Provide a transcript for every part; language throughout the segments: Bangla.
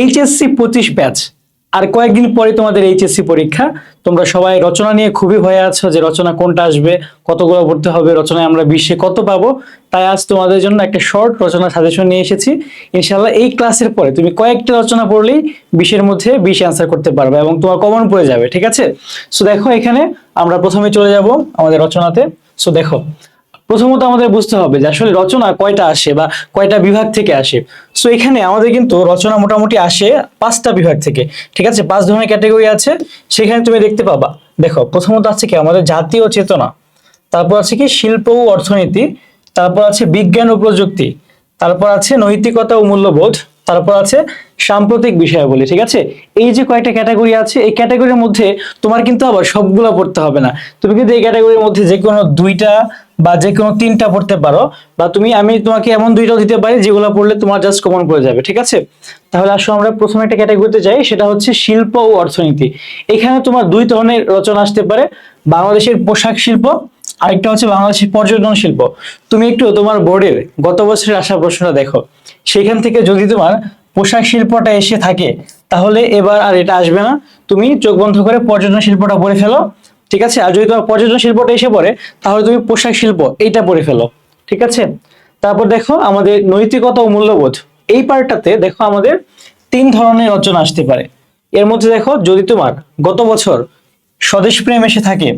এইচএসসি পঁচিশ ব্যাচ আর কয়েকদিন পরে তোমাদের এইচএসসি পরীক্ষা। তোমরা সবাই রচনা নিয়ে খুবই ভয়ে আছো যে রচনা কোনটা আসবে, কতগুলো পড়তে হবে, রচনায় আমরা বিশ্বে কত পাবো। তাই আজ তোমাদের জন্য একটা শর্ট রচনা সাজেশন নিয়ে এসেছি। ইনশাল্লাহ এই ক্লাসের পরে তুমি কয়েকটা রচনা পড়লেই বিশের মধ্যে বিশ অ্যান্সার করতে পারবে এবং তোমার কমন পড়ে যাবে, ঠিক আছে? সো দেখো এখানে আমরা প্রথমে চলে যাব আমাদের রচনাতে। সো দেখো প্রথমত আমাদের বুঝতে হবে যে আসলে রচনা কয়টা আসে বা কয়টা বিভাগ থেকে আসে। সো এখানে আমাদের কিন্তু রচনা মোটামুটি আসে পাঁচটা বিভাগ থেকে। ঠিক আছে? পাঁচ ধরনের ক্যাটাগরি আছে। সেখানে তুমি দেখতে পাবা। দেখো, প্রথমত আছে কি? আমাদের জাতীয় চেতনা। তারপর আছে কি? শিল্প ও অর্থনীতি। তারপর আছে বিজ্ঞান ও প্রযুক্তি। তারপর আছে নৈতিকতা ও মূল্যবোধ। তারপর আছে সাম্প্রতিক বিষয়াবলী। ঠিক আছে? এই যে কয়েকটা ক্যাটাগরি আছে, এই ক্যাটাগরির মধ্যে তোমার কিন্তু আবার সবগুলো পড়তে হবে না। তুমি কিন্তু এই ক্যাটাগরির মধ্যে যে কোনো দুইটা বা যে কোনো তিনটা পড়তে পারো, বা তুমি, আমি তোমাকে এমন দুইটাও দিতে পারি যেগুলো পড়লে তোমার জাস্ট কমন পড়ে যাবে, ঠিক আছে? তাহলে আসো আমরা প্রথমে একটা ক্যাটাগরিতে যাই, সেটা হচ্ছে শিল্প ও অর্থনীতি। এখানে তোমার দুই ধরনের রচনা আসতে পারে, বাংলাদেশের পোশাক শিল্প, আরেকটা হচ্ছে বাংলাদেশের পর্যটন শিল্প। তুমি একটু তোমার বোর্ডের গত বছরের আসা প্রশ্নটা দেখো। সেখান থেকে যদি তোমার পোশাক শিল্পটা এসে থাকে, তাহলে এবার আর এটা আসবে না। তুমি চোখ বন্ধ করে পর্যটন শিল্পটা পড়ে ফেলো। ঠিক আছে? আর যদি তোমার পর্যটন শিল্পটা এসে পড়ে, তাহলে তুমি পোশাক শিল্প এইটা পড়ে ফেলো। ঠিক আছে? তারপর দেখো আমাদের নৈতিকতা ও মূল্যবোধ। এই পার্টটাতে দেখো আমাদের তিন ধরনের রচনা আসতে পারে। এর মধ্যে দেখো যদি তোমার গত বছর স্বদেশ প্রেম এসে থাকে,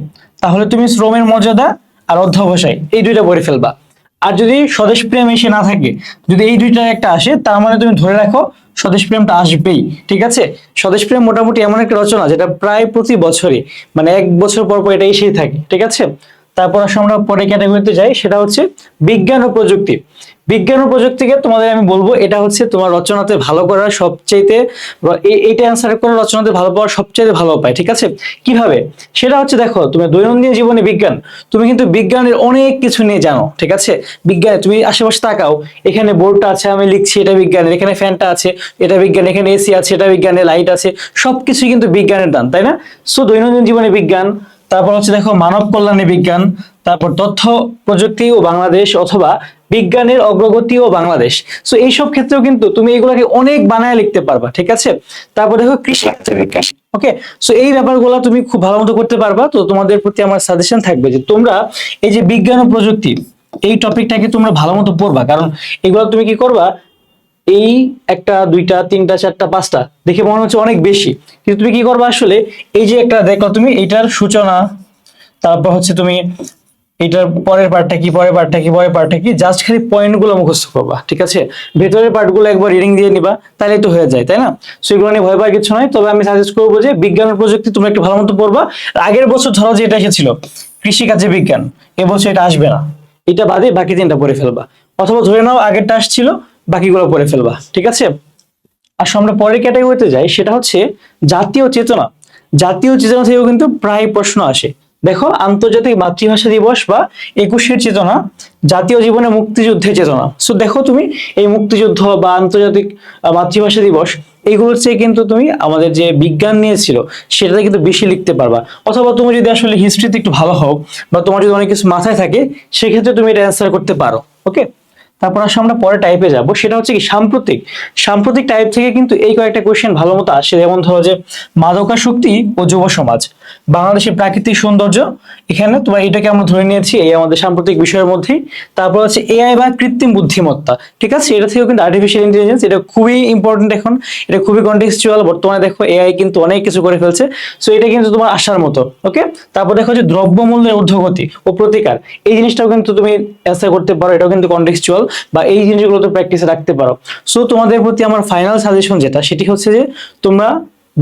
তাহলে তুমি শ্রমের মর্যাদা আর অধ্যবসায়, এই দুইটা পড়ে ফেলবা। আর যদি স্বদেশ প্রেম এসে না থাকে, যদি এই দুইটার একটা আসে, তার মানে তুমি ধরে রাখো স্বদেশ প্রেমটা আসবেই, ঠিক আছে? স্বদেশ প্রেম মোটামুটি এমন একটা রচনা যেটা প্রায় প্রতি বছরই মানে এক বছর পর পর এটা এসেই থাকে, ঠিক আছে? তারপর আসলে আমরা পরে ক্যাটাগরিতে যাই, সেটা হচ্ছে বিজ্ঞান ও প্রযুক্তি। বিজ্ঞান ও প্রযুক্তিকে তোমাদের আমি বলব, এটা হচ্ছে তোমার রচনাতে ভালো করার সবচেয়ে এইটা অ্যান্সার করে রচনাতে ভালো পাওয়ার সবচেয়ে ভালো উপায়, ঠিক আছে? কীভাবে? সেটা হচ্ছে দেখো, তুমি দৈনন্দিন জীবনে বিজ্ঞান, তুমি কিন্তু বিজ্ঞানের অনেক কিছু নিয়ে জানো, ঠিক আছে? বিজ্ঞানে তুমি আশেপাশে তাকাও, এখানে বোর্ডটা আছে, আমি লিখছি এটা বিজ্ঞানের, এখানে ফ্যানটা আছে, এটা বিজ্ঞান এখানে এসি আছে, এটা বিজ্ঞানের, লাইট আছে, সবকিছুই কিন্তু বিজ্ঞানের দান, তাই না? সো দৈনন্দিন জীবনে বিজ্ঞান, তারপর হচ্ছে দেখো মানব কল্যাণে বিজ্ঞান, তারপর তথ্য প্রযুক্তি ও বাংলাদেশ অথবা বিজ্ঞানের অগ্রগতি ও বাংলাদেশ। সো এইসব ক্ষেত্রেও কিন্তু তুমি এগুলাকে অনেক বানায় লিখতে পারবা, ঠিক আছে? তারপর দেখো কৃষি বিজ্ঞান ওকে সো এই ব্যাপারগুলো তুমি খুব ভালো মতো করতে পারবা। তো তোমাদের প্রতি আমার সাজেশন থাকবে যে তোমরা এই যে বিজ্ঞান ও প্রযুক্তি, এই টপিকটাকে তোমরা ভালো মতো পড়বা। কারণ এগুলো তুমি কি করবা? এই একটা, দুইটা, তিনটা, চারটা, পাঁচটা দেখে মনে হচ্ছে অনেক বেশি। কিন্তু তুমি কি করবা আসলে? এই যে একটা, দেখো তুমি এটার সূচনা, তারপর হচ্ছে তুমি এটার পরের পার্টটা কি, পরের পার্টটা কি, পরের পার্টটা কি জাস্ট খালি পয়েন্টগুলো মুখস্থ করবা, ঠিক আছে? ভেতরের পার্টগুলো একবার রিডিং দিয়ে নিবা তাহলে তো হয়ে যায়, তাই না? সেগুলো নিয়ে ভয় পাওয়ার কিছু নয় তবে আমি সাজেস্ট করব যে বিজ্ঞান প্রযুক্তি তুমি একটু ভালো মতো পড়বা। আগের বছর ধরো যে এটা এসেছিল, কৃষিকাজে বিজ্ঞান এবছর এটা আসবে না। এটা বাদে বাকি তিনটা পড়ে ফেলবা। অথবা ধরে নাও আগেরটা আসছিল, বাকিগুলো পড়ে ফেলবা, ঠিক আছে? আর আমরা পরের ক্যাটাগরিতে যাই, সেটা হচ্ছে জাতীয় চেতনা। জাতীয় চেতনা থেকেও কিন্তু প্রায় প্রশ্ন আসে। দেখো, আন্তর্জাতিক মাতৃভাষা দিবস বা একুশের চেতনা, জাতীয় জীবনে মুক্তিযুদ্ধের চেতনা। সো দেখো তুমি, এই মুক্তিযুদ্ধ বা আন্তর্জাতিক মাতৃভাষা দিবস এইগুলোর চেয়ে কিন্তু তুমি আমাদের যে বিজ্ঞান নিয়েছিল সেটাতে কিন্তু বেশি লিখতে পারবা। অথবা তুমি যদি আসলে হিস্ট্রিতে একটু ভালো হও, বা তোমার যদি অনেক কিছু মাথায় থাকে, সেক্ষেত্রে তুমি এটা অ্যান্সার করতে পারো ওকে তারপর আসলে আমরা পরে টাইপে যাব, সেটা হচ্ছে কি সাম্প্রতিক। সাম্প্রতিক টাইপ থেকে কিন্তু এই কয়েকটা কোয়েশ্চেন ভালো মতো আসে, যেমন ধরো যে মাদকাসক্তি ও যুব সমাজ বাংলাদেশের প্রাকৃতিক সৌন্দর্য, এখানে তোমার এটাকে আমরা ধরে নিয়েছি এই আমাদের সাম্প্রতিক বিষয়ের মধ্যেই। তারপর হচ্ছে এআই বা কৃত্রিম বুদ্ধিমত্তা, ঠিক আছে? এটা থেকেও কিন্তু আর্টিফিশিয়াল ইন্টেলিজেন্স এটা খুবই ইম্পর্টেন্ট এখন, এটা খুবই কন্টেক্সচুয়াল বর্তমানে দেখো এআই কিন্তু অনেক কিছু করে ফেলছে। সো এটা কিন্তু তোমার আসার মতো ওকে তারপর দেখো যে দ্রব্যমূল্যের ঊর্ধ্বগতি ও প্রতিকার, এই জিনিসটাও কিন্তু তুমি অ্যান্সার করতে পারো, এটাও কিন্তু কন্টেক্সচুয়াল বা এই জিনিসগুলো তো প্র্যাকটিসে রাখতে পারো। সো তোমাদের প্রতি আমার ফাইনাল সাজেশন যেটা, সেটি হচ্ছে যে তোমরা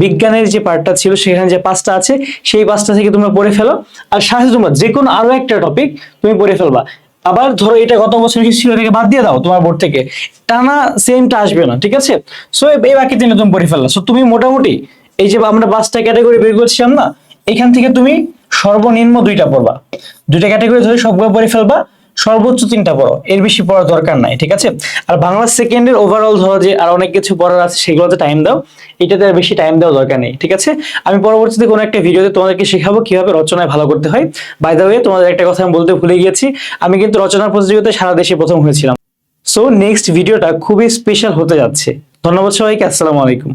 বিজ্ঞানের যে পার্টটা ছিল, সেখানে যে পাঁচটা আছে, সেই পাঁচটা থেকে তোমরা পড়ে ফেলো। আর সাথে তোমরা যে কোনো আরও একটা টপিক তুমি পড়ে ফেলবা। আবার ধরো, এটা গত বছর ছিল, এটাকে বাদ দিয়ে দাও তোমার বোর্ড থেকে। টানা সেমটা আসবে না, ঠিক আছে? সো এই বাকি তিনটা তুমি পড়ে ফেললা। সো তুমি মোটামুটি এই যে আমরা পাঁচটা ক্যাটাগরি বের করছিলাম না, এখান থেকে তুমি সর্বনিম্ন দুইটা পড়বা। দুইটা ক্যাটাগরি ধরে সবগুলো পড়ে ফেলবা। সর্বোচ্চ তিনটা পড়ো এর বেশি পড়ার দরকার নাই, ঠিক আছে? আর বাংলা সেকেন্ডের ওভারঅল ধরো যে আর অনেক কিছু পড়ার আছে, সেগুলোতে টাইম দাও। এটাতে আর বেশি টাইম দেওয়া দরকার নেই, ঠিক আছে? আমি পরবর্তীতে কোনো একটা ভিডিওতে তোমাদেরকে শেখাবো কীভাবে রচনায় ভালো করতে হয়। বাই দ্য ওয়ে তোমাদের একটা কথা আমি বলতে ভুলে গিয়েছি, আমি কিন্তু রচনার প্রতিযোগিতায় সারা দেশে প্রথম হয়েছিলাম। সো নেক্সট ভিডিওটা খুবই স্পেশাল হতে যাচ্ছে। ধন্যবাদ সবাইকে, আসসালামু আলাইকুম।